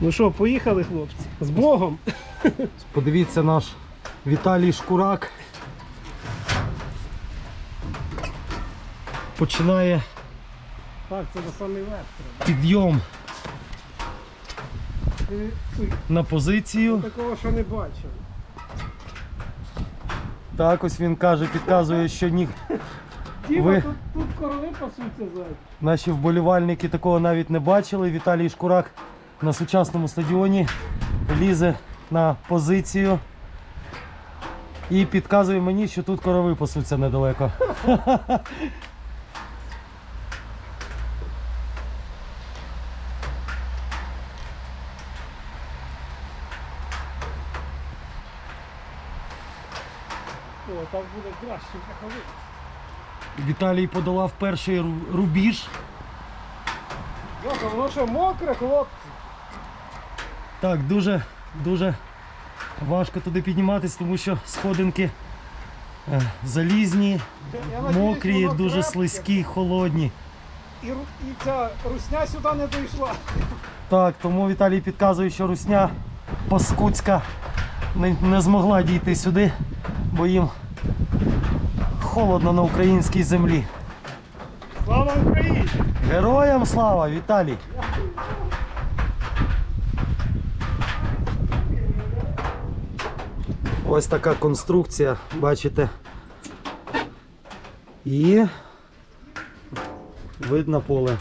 Ну що, поїхали, хлопці. З Богом. Подивіться наш Віталій Шкурак. Починає Так, це на самий верх підйом на позицію. Такого ще не бачив. Так, ось він каже, підказує, що ні, Діма, Ви- тут, тут короли пасуться ззаді. наші вболівальники такого навіть не бачили. Віталій Шкурак на сучасному стадіоні лізе на позицію і підказує мені, що тут корови пасуться недалеко. О, там буде краще проходити. Віталій подолав перший рубіж. Йока, воно що мокре, хлопці? Так, дуже, дуже важко туди підніматися, тому що сходинки е, залізні, мокрі, дуже слизькі, холодні. І, і ця русня сюди не дійшла. Так, тому Віталій підказує, що русня паскудська не, не змогла дійти сюди, бо їм холодно на українській землі. Слава Україні! Героям слава, Віталій! Ось така конструкція, бачите. І видно поле.